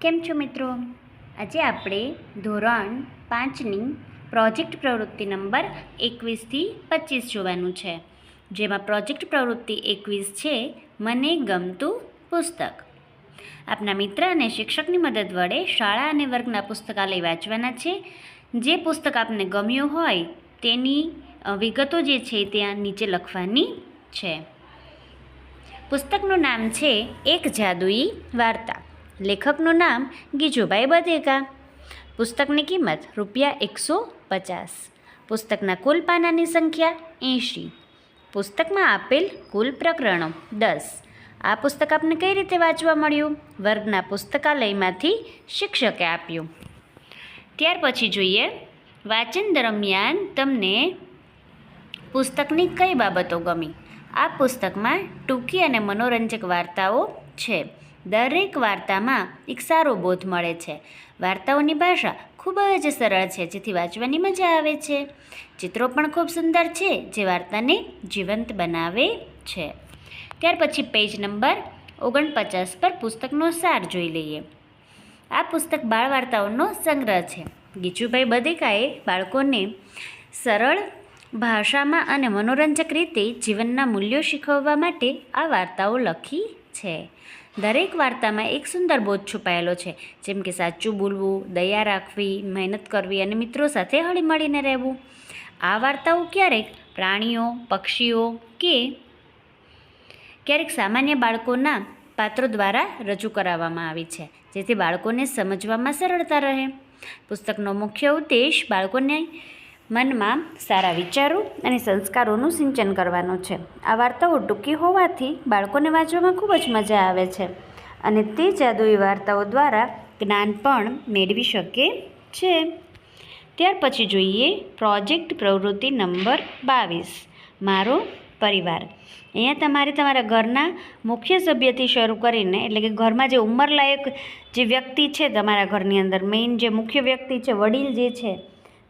કેમ છો મિત્રો? આજે આપણે ધોરણ પાંચની પ્રોજેક્ટ પ્રવૃત્તિ નંબર એકવીસથી પચીસ જોવાનું છે. જેમાં પ્રોજેક્ટ પ્રવૃત્તિ એકવીસ છે, મને ગમતું પુસ્તક. આપના મિત્ર અને શિક્ષકની મદદ વડે શાળા અને વર્ગના પુસ્તકાલય વાંચવાના છે. જે પુસ્તક આપને ગમ્યું હોય, તેની વિગતો જે છે, ત્યાં નીચે લખવાની છે. પુસ્તકનું નામ છે, એક જાદુઈ વાર્તા. લેખકનું નામ ગીજુભાઈ બધેકા પુસ્તકની કિંમત રૂપિયા એકસો પચાસ. પુસ્તકના કુલ પાનાની સંખ્યા એંશી. પુસ્તકમાં આપેલ કુલ પ્રકરણો દસ. આ પુસ્તક આપને કઈ રીતે વાંચવા મળ્યું? વર્ગના પુસ્તકાલયમાંથી શિક્ષકે આપ્યું. ત્યાર પછી જોઈએ, વાંચન દરમિયાન તમને પુસ્તકની કઈ બાબતો ગમી? આ પુસ્તકમાં ટૂંકી અને મનોરંજક વાર્તાઓ છે. દરેક વાર્તામાં એક સારો બોધ મળે છે. વાર્તાઓની ભાષા ખૂબ જ સરળ છે, જેથી વાંચવાની મજા આવે છે. ચિત્રો પણ ખૂબ સુંદર છે, જે વાર્તાને જીવંત બનાવે છે. ત્યાર પછી પેજ નંબર ઓગણપચાસ પર પુસ્તકનો સાર જોઈ લઈએ. આ પુસ્તક બાળ વાર્તાઓનો સંગ્રહ છે. ગીચુભાઈ બદેકાએ બાળકોને સરળ ભાષામાં અને મનોરંજક રીતે જીવનના મૂલ્યો શીખવવા માટે આ વાર્તાઓ લખી છે. દરેક વાર્તામાં એક સુંદર બોધ છુપાયેલો છે. જેમ કે સાચું બોલવું, દયા રાખવી, મહેનત કરવી અને મિત્રો સાથે હળીમળીને રહેવું. આ વાર્તાઓ ક્યારેક પ્રાણીઓ, પક્ષીઓ કે ક્યારેક સામાન્ય બાળકોના પાત્રો દ્વારા રજૂ કરાવવામાં આવી છે, જેથી બાળકોને સમજવામાં સરળતા રહે. પુસ્તકનો મુખ્ય ઉદ્દેશ બાળકોને મનમાં સારા વિચારો અને સંસ્કારોનું સિંચન કરવાનું છે. આ વાર્તાઓ ટૂંકી હોવાથી બાળકોને વાંચવામાં ખૂબ જ મજા આવે છે અને તે જાદુઈ વાર્તાઓ દ્વારા જ્ઞાન પણ મેળવી શકે છે. ત્યાર પછી જોઈએ પ્રોજેક્ટ પ્રવૃત્તિ નંબર બાવીસ, મારો પરિવાર. અહીંયા તમારે તમારા ઘરના મુખ્ય સભ્યથી શરૂ કરીને, એટલે કે ઘરમાં જે ઉંમરલાયક જે વ્યક્તિ છે, તમારા ઘરની અંદર મેઇન જે મુખ્ય વ્યક્તિ છે, વડીલ જે છે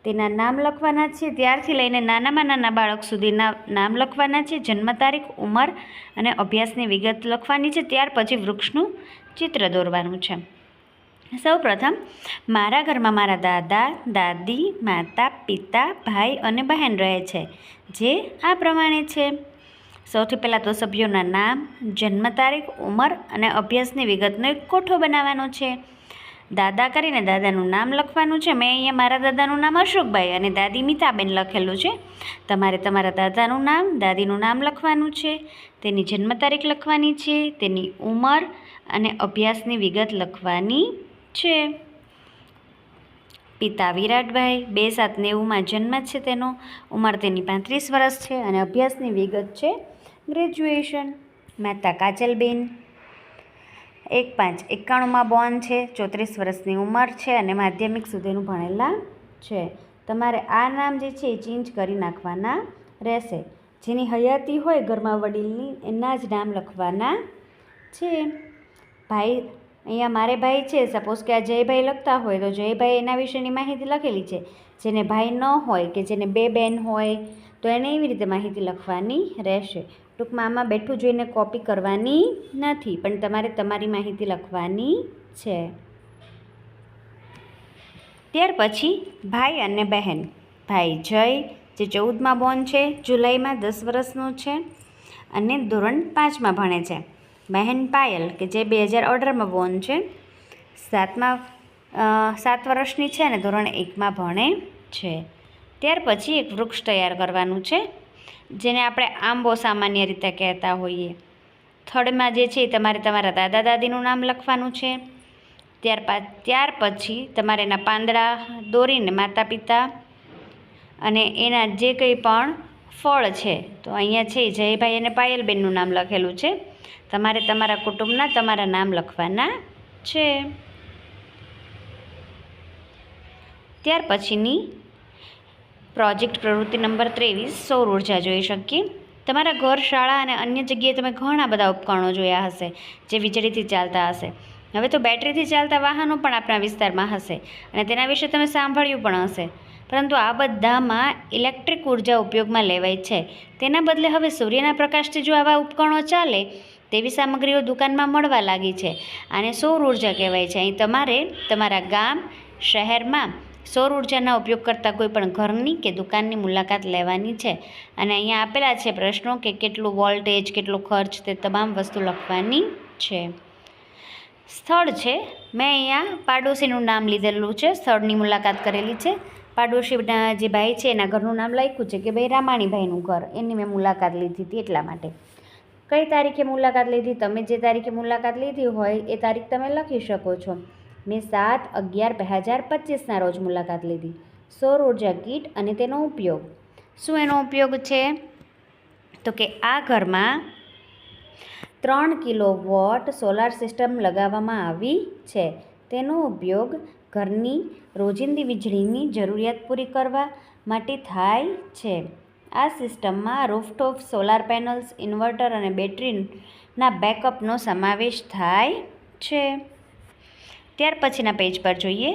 તેના નામ લખવાના છે. ત્યારથી લઈને નાનામાં નાના બાળક સુધીના નામ લખવાના છે. જન્મ તારીખ, ઉંમર અને અભ્યાસની વિગત લખવાની છે. ત્યાર પછી વૃક્ષનું ચિત્ર દોરવાનું છે. સૌ પ્રથમ, મારા ઘરમાં મારા દાદા, દાદી, માતા, પિતા, ભાઈ અને બહેન રહે છે, જે આ પ્રમાણે છે. સૌથી પહેલાં તો સભ્યોના નામ, જન્મ તારીખ, ઉંમર અને અભ્યાસની વિગતનો એક કોઠો બનાવવાનો છે. દાદા કરીને દાદાનું નામ લખવાનું છે. મેં અહીંયા મારા દાદાનું નામ અશોકભાઈ અને દાદી મિતાબેન લખેલું છે. તમારે તમારા દાદાનું નામ, દાદીનું નામ લખવાનું છે. તેની જન્મ તારીખ લખવાની છે. તેની ઉંમર અને અભ્યાસની વિગત લખવાની છે. પિતા વિરાટભાઈ, બે સાત નેવુંમાં જન્મ છે તેનો. ઉંમર તેની પાંત્રીસ વર્ષ છે અને અભ્યાસની વિગત છે. ગ્રેજ્યુએશન. માતા કાજલબેન. એક પાંચ. એકાણુંમાં બોર્ન છે, ચોત્રીસ વર્ષની ઉંમર છે અને માધ્યમિક સુધીનું ભણેલા છે. તમારે આ નામ જે છે એ ચેન્જ કરી નાખવાના રહેશે. જેની હયાતી હોય ઘરમાં વડીલની, એના જ નામ લખવાના છે. ભાઈ, અહીંયા મારે ભાઈ છે. સપોઝ કે આ જયભાઈ લખતા હોય તો જયભાઈ એના વિશેની માહિતી લખેલી છે. જેને ભાઈ ન હોય કે જેને બે બેન હોય, તો એને એવી રીતે માહિતી લખવાની રહેશે. ટૂંકમાં આમાં બેઠું જોઈને કોપી કરવાની નથી, પણ તમારે તમારી માહિતી લખવાની છે. ત્યાર પછી ભાઈ અને બહેન. ભાઈ જય, જે ચૌદમાં બોર્ન છે, જુલાઈમાં દસ વર્ષનો છે અને ધોરણ પાંચમાં ભણે છે. બહેન પાયલ, કે જે બે હજાર અઢારમાં બોર્ન છે, સાતમાં સાત વર્ષની છે અને ધોરણ એકમાં ભણે છે. ત્યાર પછી એક વૃક્ષ તૈયાર કરવાનું છે. જેને આપણે આંબો સામાન્ય રીતે કહેતા હોઈએ. થર્ડમાં જે છે તમારે તમારા દાદા દાદીનું નામ લખવાનું છે. ત્યારબાદ ત્યાર પછી તમારે એના પાંદડા દોરીને માતા પિતા અને એના જે કંઈ પણ ફળ છે, તો અહીંયા છે જયભાઈ અને પાયલબેનનું નામ લખેલું છે. તમારે તમારા કુટુંબના તમારા નામ લખવાના છે. ત્યાર પછીની પ્રોજેક્ટ પ્રવૃત્તિ નંબર ત્રેવીસ, સૌર ઊર્જા જોઈ શકીએ. તમારા ઘર, શાળા અને અન્ય જગ્યાએ તમે ઘણા બધા ઉપકરણો જોયા હશે, જે વીજળીથી ચાલતા હશે. હવે તો બેટરીથી ચાલતા વાહનો પણ આપણા વિસ્તારમાં હશે અને તેના વિશે તમે સાંભળ્યું પણ હશે. પરંતુ આ બધામાં ઇલેક્ટ્રિક ઊર્જા ઉપયોગમાં લેવાય છે. તેના બદલે હવે સૂર્યના પ્રકાશથી જો આવા ઉપકરણો ચાલે, તેવી સામગ્રીઓ દુકાનમાં મળવા લાગી છે. આને સૌર ઊર્જા કહેવાય છે. અહીં તમારે તમારા ગામ, શહેરમાં સૌર ઉર્જાના ઉપયોગ કરતા કોઈ પણ ઘરની કે દુકાનની મુલાકાત લેવાની છે. અને અહીંયા આપેલા છે પ્રશ્નો કે કેટલું વોલ્ટેજ, કેટલો ખર્ચ તે તમામ વસ્તુ લખવાની છે. સ્થળ છે. મેં અહીંયા પાડોશીનું નામ લીધેલું છે. સ્થળની મુલાકાત કરેલી છે. પાડોશીના જે ભાઈ છે એના ઘરનું નામ લખ્યું છે કે ભાઈ રામાણીભાઈનું ઘર. એની મેં મુલાકાત લીધી હતી એટલા માટે. કઈ તારીખે મુલાકાત લીધી? તમે જે તારીખે મુલાકાત લીધી હોય એ તારીખ તમે લખી શકો છો. મેં સાત અગિયાર બે હજાર પચીસના રોજ મુલાકાત લીધી. સૌર ઊર્જા કીટ અને તેનો ઉપયોગ. શું એનો ઉપયોગ છે? તો કે આ ઘરમાં ત્રણ કિલો વોટ સોલાર સિસ્ટમ લગાવવામાં આવી છે. તેનો ઉપયોગ ઘરની રોજિંદી વીજળીની જરૂરિયાત પૂરી કરવા માટે થાય છે. આ સિસ્ટમમાં રૂફટોપ, સોલાર પેનલ્સ, ઇન્વર્ટર અને બેટરીના બેકઅપનો સમાવેશ થાય છે. ત્યાર પછીના પેજ પર જોઈએ.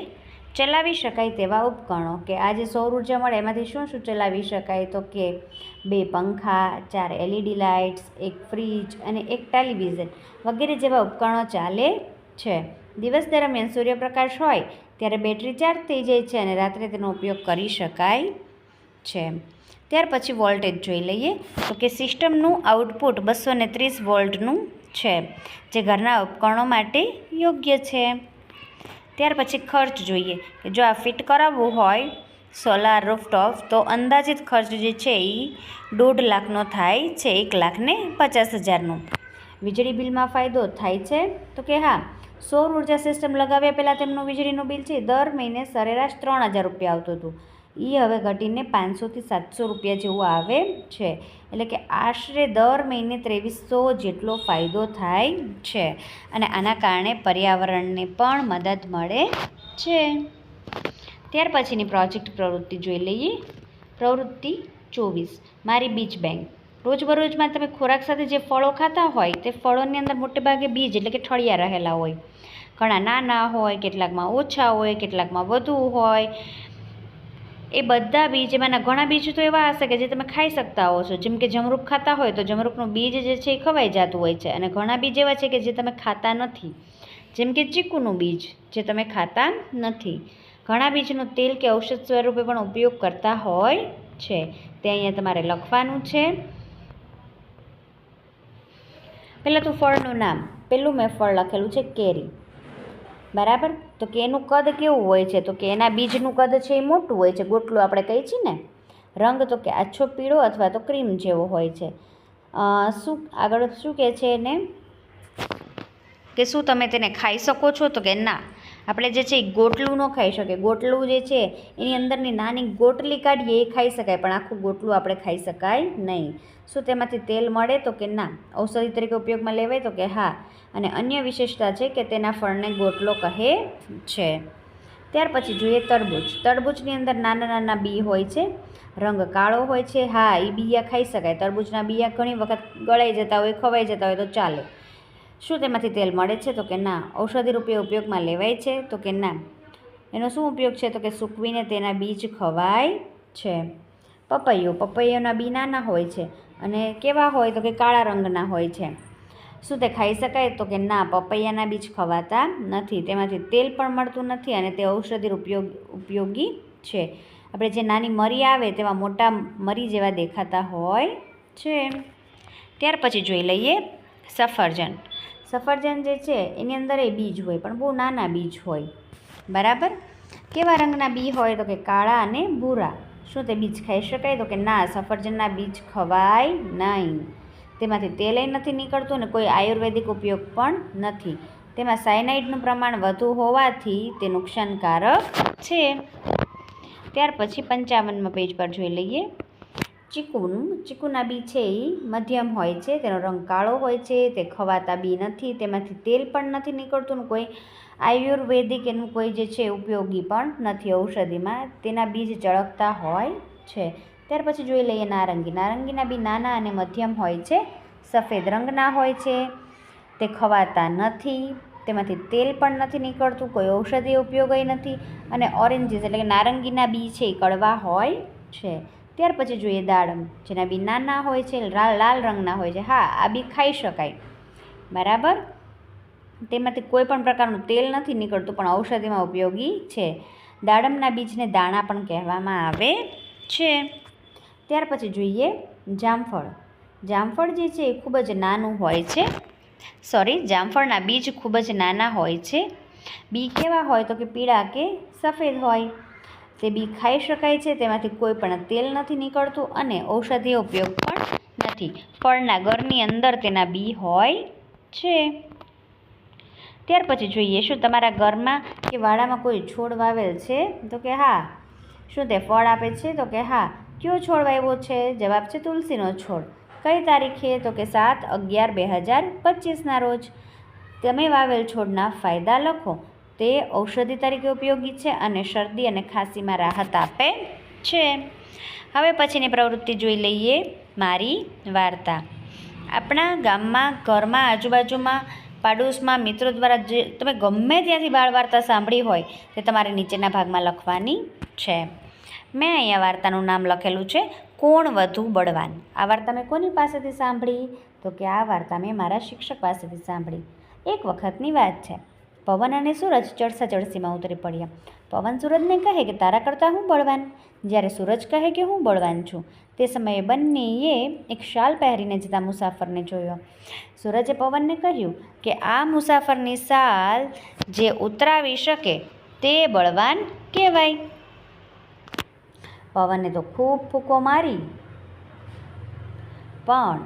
ચલાવી શકાય તેવા ઉપકરણો કે આ જે સૌર ઊર્જા મળે, એમાંથી શું શું ચલાવી શકાય? તો કે બે પંખા, ચાર એલઈડી લાઇટ્સ એક ફ્રીજ અને એક ટેલિવિઝન વગેરે જેવા ઉપકરણો ચાલે છે. દિવસ દરમિયાન સૂર્યપ્રકાશ હોય ત્યારે બેટરી ચાર્જ થઈ જાય છે અને રાત્રે તેનો ઉપયોગ કરી શકાય છે. ત્યાર પછી વોલ્ટેજ જોઈ લઈએ. તો કે સિસ્ટમનું આઉટપુટ બસો ને ત્રીસ વોલ્ટનું છે, જે ઘરના ઉપકરણો માટે યોગ્ય છે. ત્યાર પછી ખર્ચ જોઈએ. કે જો આ ફિટ કરાવવું હોય સોલાર રૂફટોપ, તો અંદાજિત ખર્ચ જે છે એ દોઢ લાખનો થાય છે, એક લાખને પચાસ હજારનો. વીજળી બિલમાં ફાયદો થાય છે? તો કે હા, સૌર ઊર્જા સિસ્ટમ લગાવ્યા પહેલાં તેમનું વીજળીનું બિલ છે, દર મહિને સરેરાશ ત્રણ હજાર રૂપિયા આવતું હતું. એ હવે ઘટીને પાંચસોથી સાતસો રૂપિયા જેવું આવે છે. એટલે કે આશરે દર મહિને ત્રેવીસો જેટલો ફાયદો થાય છે. અને આના કારણે પર્યાવરણને પણ મદદ મળે છે. ત્યાર પછીની પ્રોજેક્ટ પ્રવૃત્તિ જોઈ લઈએ. પ્રવૃત્તિ ચોવીસ. મારી બીજ બેંક. રોજબરોજમાં તમે ખોરાક સાથે જે ફળો ખાતા હોય તે ફળોની અંદર મોટે ભાગે બીજ એટલે કે ઠળિયા રહેલા હોય. ઘણા નાના હોય, કેટલાકમાં ઓછા હોય, કેટલાકમાં વધુ હોય. એ બધા બીજ, એમાંના ઘણા બીજ તો એવા હશે કે જે તમે ખાઈ શકતા હો છો. જેમ કે જમરૂખ ખાતા હોય તો જમરૂખનું બીજ જે છે એ ખવાઈ જતું હોય છે. અને ઘણા બીજ એવા છે કે જે તમે ખાતા નથી. જેમ કે ચીકુનું બીજ, જે તમે ખાતા નથી. ઘણા બીજનું તેલ કે ઔષધ સ્વરૂપે પણ ઉપયોગ કરતા હોય છે. તે અહીંયા તમારે લખવાનું છે. પહેલાં તો ફળનું નામ. પહેલું મેં ફળ લખેલું છે, કેરી. બરાબર? તો કે એનું કદ કેવું હોય છે? તો કે એના બીજનું કદ છે એ મોટું હોય છે, ગોટલું આપણે કહીએ છીએ ને? રંગ તો કે આછો પીળો અથવા તો ક્રીમ જેવો હોય છે. શું આગળ શું કહે છે એને? કે શું તમે તેને ખાઈ શકો છો? તો કે ના. આપણે જે છે એ ગોટલું ન ખાઈ શકીએ. ગોટલું જે છે, એની અંદરની નાની ગોટલી કાઢીએ, એ ખાઈ શકાય, પણ આખું ગોટલું આપણે ખાઈ શકાય નહીં. શું તેમાંથી તેલ મળે? તો કે ના. ઔષધિ તરીકે ઉપયોગમાં લેવાય તો કે હા. અને અન્ય વિશેષતા છે કે તેના ફળને ગોટલો કહે છે. ત્યાર પછી જોઈએ તરબૂચ. તરબૂચની અંદર નાના નાના બી હોય છે. રંગ કાળો હોય છે. હા એ બિયા ખાઈ શકાય. તરબૂચના બીયા ઘણી વખત ગળાઈ જતા હોય, ખવાઈ જતા હોય તો ચાલે. શું તેમાંથી તેલ મળે છે? તો કે ના. ઔષધિ રૂપે ઉપયોગમાં લેવાય છે? તો કે ના. એનો શું ઉપયોગ છે? તો કે સૂકવીને તેના બીજ ખવાય છે. પપૈયો. પપૈયોના બી નાના હોય છે અને કેવા હોય? તો કે કાળા રંગના હોય છે. શું તે ખાઈ શકાય? તો કે ના. પપૈયાના બીજ ખવાતા નથી. તેમાંથી તેલ પણ મળતું નથી અને તે ઔષધિ ઉપયોગ ઉપયોગી છે. આપણે જે નાની મરી આવે તેવા મોટા મરી જેવા દેખાતા હોય છે. ત્યાર પછી જોઈ લઈએ સફરજન. સફરજન જે છે, એની અંદર એ બીજ હોય, પણ બહુ નાના બીજ હોય. બરાબર? કેવા રંગના બી હોય તો કે કાળા અને ભૂરા. શું તે બીજ ખાઈ શકાય? તો કે ના, સફરજનના બીજ ખવાય નહીં. તેમાંથી તેલય નથી નીકળતું અને કોઈ આયુર્વેદિક ઉપયોગ પણ નથી. તેમાં સાયનાઇડનું પ્રમાણ વધુ હોવાથી તે નુકસાનકારક છે. ત્યાર પછી પંચાવનમાં પેજ પર જોઈ લઈએ. ચીકુનું, ચીકુના બી છે એ મધ્યમ હોય છે, તેનો રંગ કાળો હોય છે, તે ખવાતા બી નથી, તેમાંથી તેલ પણ નથી નીકળતું કોઈ આયુર્વેદિક એનું કોઈ જે છે ઉપયોગી પણ નથી ઔષધિમાં, તેના બીજ ચળકતા હોય છે. ત્યાર પછી જોઈ લઈએ નારંગી. નારંગીના બી નાના અને મધ્યમ હોય છે, સફેદ રંગના હોય છે, તે ખવાતા નથી, તેમાંથી તેલ પણ નથી નીકળતું, કોઈ ઔષધિ ઉપયોગી નથી અને ઓરેન્જીસ એટલે કે નારંગીના બી છે એ કડવા હોય છે. ત્યાર પછી જોઈએ દાડમ. જેના બી નાના હોય છે લાલ લાલ રંગના હોય છે. હા, આ બી ખાઈ શકાય. બરાબર? તેમાંથી કોઈ પણ પ્રકારનું તેલ નથી નીકળતું, પણ ઔષધિમાં ઉપયોગી છે. દાડમના બીજને દાણા પણ કહેવામાં આવે છે. ત્યાર પછી જોઈએ જામફળ. જામફળ જે છે એ ખૂબ જ નાનું હોય છે. સોરી જામફળના બીજ ખૂબ જ નાના હોય છે. બી કેવા હોય તો કે પીળા કે સફેદ હોય. તે બી ખાઈ શકાય છે, તેમાંથી કોઈ પણ તેલ નથી નીકળતું અને ઔષધીય ઉપયોગ પણ નથી. ફળના ઘરની અંદર તેના બી હોય છે. ત્યાર પછી જોઈએ, શું તમારા ઘરમાં કે વાડામાં કોઈ છોડ વાવેલ છે? તો કે હા. શું તે ફળ આપે છે? તો કે હા. કયો છોડ વાવ્યો છે? જવાબ છે તુલસીનો છોડ. કઈ તારીખે? તો કે સાત અગિયાર બે હજાર પચીસના રોજ. તમે વાવેલ છોડના ફાયદા લખો. તે ઔષધિ તરીકે ઉપયોગી છે અને શરદી અને ખાંસીમાં રાહત આપે છે. હવે પછીની પ્રવૃત્તિ જોઈ લઈએ મારી વાર્તા. આપણા ગામમાં, ઘરમાં, આજુબાજુમાં, પાડોશમાં મિત્રો દ્વારા જે તમે ગમે ત્યાંથી બાળ વાર્તા સાંભળી હોય તે તમારે નીચેના ભાગમાં લખવાની છે. મેં અહીંયા વાર્તાનું નામ લખેલું છે, કોણ વધુ બળવાન? આ વાર્તા મેં કોની પાસેથી સાંભળી? તો કે આ વાર્તા મેં મારા શિક્ષક પાસેથી સાંભળી. એક વખતની વાત છે. પવન અને સૂરજ ચડસા ચડસીમાં ઉતરી પડ્યા. પવન સૂરજને કહે કે, તારા કરતાં હું બળવાન. જ્યારે સૂરજ કહે કે, હું બળવાન છું. તે સમયે બંનેએ એક શાલ પહેરીને જતા મુસાફરને જોયો. સૂરજે પવનને કહ્યું કે, આ મુસાફરની શાલ જે ઉતરાવી શકે તે બળવાન કહેવાય. પવને તો ખૂબ ફૂંકો મારી. પણ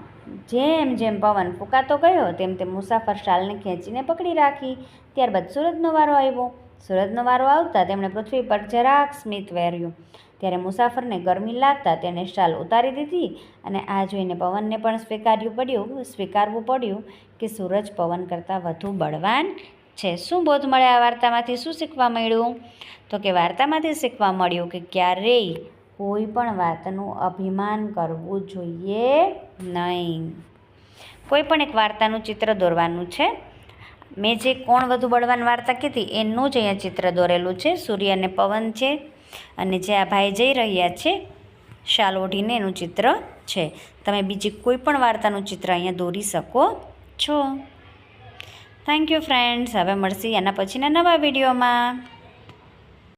જેમ જેમ પવન ફૂંકાતો ગયો, તેમ તેમ મુસાફર શાલને ખેંચીને પકડી રાખી. ત્યારબાદ સુરતનો વારો આવ્યો. સુરતનો વારો આવતા તેમણે પૃથ્વી પર જરાક સ્મિત વેર્યું. ત્યારે મુસાફરને ગરમી લાગતા તેને શાલ ઉતારી દીધી અને આ જોઈને પવનને પણ સ્વીકાર્યું પડ્યું. સ્વીકારવું પડ્યું કે સૂરજ પવન કરતાં વધુ બળવાન છે. શું બોધ મળે આ વાર્તામાંથી? શું શીખવા મળ્યું? તો કે વાર્તામાંથી શીખવા મળ્યું કે ક્યારેય કોઈ પણ વાતનું અભિમાન કરવું જોઈએ નહીં. કોઈ પણ એક વાર્તાનું ચિત્ર દોરવાનું છે. મેં જે કોણ વધુ બળવાન વાર્તા કીધી, એનું જ અહીંયા ચિત્ર દોરેલું છે. સૂર્ય અને પવન છે અને જે આ ભાઈ જઈ રહ્યા છે, શાલ ઓઢીને એનું ચિત્ર છે. તમે બીજી કોઈ પણ વાર્તાનું ચિત્ર અહીંયા દોરી શકો છો. થેન્ક યુ ફ્રેન્ડ્સ હવે મળશે એના પછીના નવા વિડીયોમાં.